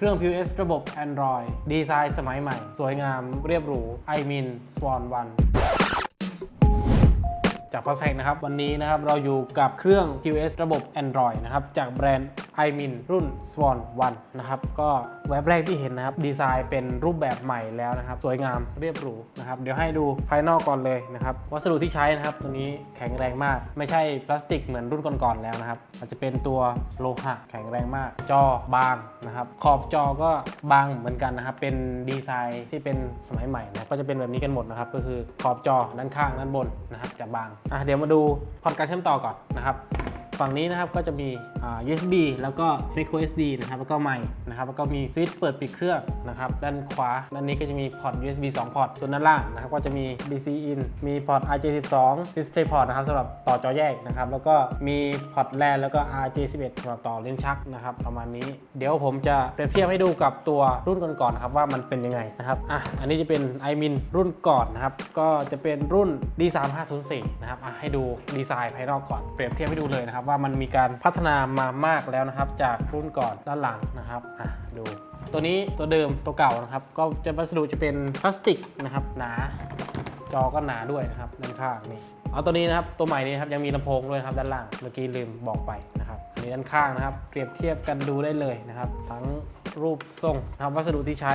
เครื่อง POS ระบบ Android ดีไซน์สมัยใหม่ สวยงามเรียบหรู i m i n Swan One จาก p o s t p a c นะครับ วันนี้นะครับ เราอยู่กับเครื่อง POS ระบบ Android นะครับ จากแบรนด์ i m i n รุ่น Swan One นะครับ ก็เว็บแรกที่เห็นนะครับ ดีไซน์เป็นรูปแบบใหม่แล้วนะครับ สวยงามเรียบหรูนะครับ เดี๋ยวให้ดูภายนอกก่อนเลยนะครับ วัสดุที่ใช้นะครับ ตัวนี้แข็งแรงมาก ไม่ใช่พลาสติกเหมือนรุ่นก่อนๆแล้วนะครับอาจจะเป็นตัวโลหะแข็งแรงมาก จอบางนะครับ ขอบจอก็บางเหมือนกันนะครับ เป็นดีไซน์ที่เป็นสมัยใหม่นะก็จะเป็นแบบนี้กันหมดนะครับ ก็คือขอบจอด้านข้างด้านบนนะครับจะบางอะเดี๋ยวมาดูพอร์ตการเชื่อมต่อก่อนนะครับ ฝั่งนี้นะครับก็จะมี USB แล้วก็ micro SD นะครับแล้วก็ไมค์นะครับแล้วก็มีสวิตช์เปิดปิดเครื่องนะครับด้านขวาด้านนี้ก็จะมีพอร์ต USB 2 พอร์ตส่วนด้านล่างนะครับก็จะมี DC in มีพอร์ต RJ12 Display port นะครับสำหรับต่อจอแยกนะครับแล้วก็มีพอร์ต LAN แล้วก็ RJ11 สำหรับต่อลิ้นชักนะครับประมาณนี้ เดี๋ยวผมจะเปรียบเทียบให้ดูกับตัวรุ่นก่อนๆนะครับว่ามันเป็นยังไงนะครับอะอันนี้จะเป็น i m i n รุ่นก่อนนะครับก็จะเป็นรุ่น D3504 นะครับอะให้ดูดีไซน์ภายนอกก่อนเปรียบเทียบให้ดูเลยนะครับว่ามันมีการพัฒนามามากแล้วนะครับ จากรุ่นก่อนด้านหลังนะครับอะดู ตัวนี้ตัวเดิมตัวเก่านะครับ ก็จะวัสดุจะเป็นพลาสติกนะครับ หนาจอก็หนาด้วยนะครับด้านข้างนี่เอาตัวนี้นะครับตัวใหม่นี้ครับยังมีลำโพงด้วยครับด้านล่างเมื่อกี้ลืมบอกไปนะครับอันนี้ด้านข้างนะครับ เปรียบเทียบกันดูได้เลยนะครับ ทั้งรูปทรงนะครับวัสดุที่ใช้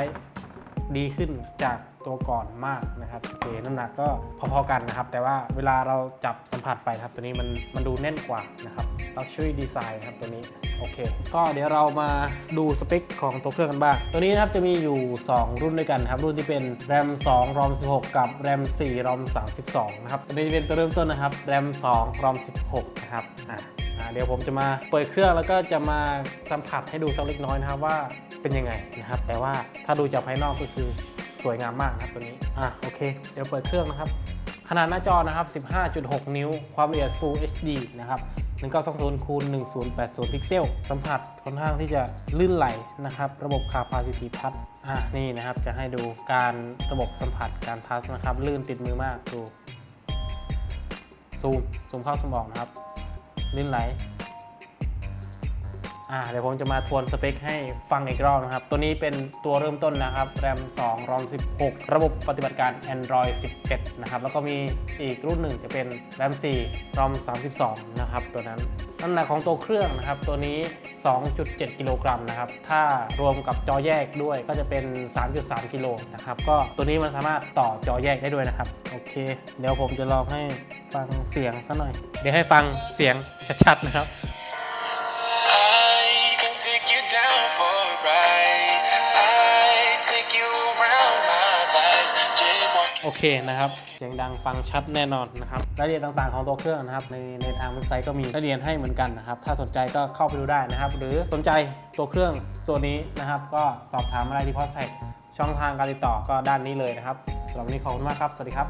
ดีขึ้นจาก ตัวก่อนมากนะครับโอเคน้ำหนักก็พอๆกันนะครับ แต่ว่าเวลาเราจับสัมผัสไปครับตัวนี้มันมันดูแน่นกว่านะครับ Luxury Design นะครับตัวนี้โอเค ก็เดี๋ยวเรามาดูสเปคของตัวเครื่องกันบ้าง ตัวนี้นะครับจะมีอยู่ 2 รุ่นด้วยกันครับ รุ่นที่เป็น RAM 2 ROM 16 กับ RAM 4 ROM 32 นะครับ ตัวนี้จะเป็นตัวเริ่มต้นนะครับ RAM 2 ROM 16 นะครับอะเดี๋ยวผมจะมาเปิดเครื่องแล้วก็จะมาสัมผัสให้ดูสักเล็กน้อยนะครับว่าเป็นยังไงนะครับ แต่ว่าถ้าดูจากภายนอกก็คือ สวยงามมากนะครับตัวนี้ อะโอเค เดี๋ยวเปิดเครื่องนะครับ ขนาดหน้าจอนะครับ 15.6 นิ้ว ความละเอียด Full HD นะครับ 1920คูณ1080 พิกเซล สัมผัสค่อนข้างที่จะลื่นไหลนะครับ ระบบ Capacitive Touch อ่านี่นะครับ จะให้ดูการระบบสัมผัสการทัชนะครับ ลื่นติดมือมากดู ซูม ซูมเข้าสมองนะครับ ลื่นไหล อ่าเดี๋ยวผมจะมาทวนสเปคให้ฟังอีกรอบนะครับ ตัวนี้เป็นตัวเริ่มต้นนะครับ RAM 2 ROM 16 ระบบปฏิบัติการ Android 11 นะครับ แล้วก็มีอีกรุ่นหนึ่งจะเป็น RAM 4 ROM 32 นะครับ ตัวนั้นน้ำหนักของตัวเครื่องนะครับ ตัวนี้ 2.7 กิโลกรัมนะครับ ถ้ารวมกับจอแยกด้วยก็จะเป็น 3.3 กิโลนะครับ ก็ตัวนี้มันสามารถต่อจอแยกได้ด้วยนะครับ โอเค เดี๋ยวผมจะลองให้ฟังเสียงสักหน่อย เดี๋ยวให้ฟังเสียงชัดๆนะครับ take you down for a ride. I take you around my life. Jaywalking. โอเคนะครับ เสียงดังฟังชัดแน่นอนนะครับ รายละเอียดต่างๆของตัวเครื่องนะครับ ในในทางเว็บไซต์ก็มีรายละเอียดให้เหมือนกันนะครับ ถ้าสนใจก็เข้าไปดูได้นะครับ หรือสนใจตัวเครื่องตัวนี้นะครับ ก็สอบถามอะไรที่พอสแท็กช่องทางการติดต่อก็ด้านนี้เลยนะครับสำหรับวันนี้ขอบคุณมากครับ สวัสดีครับ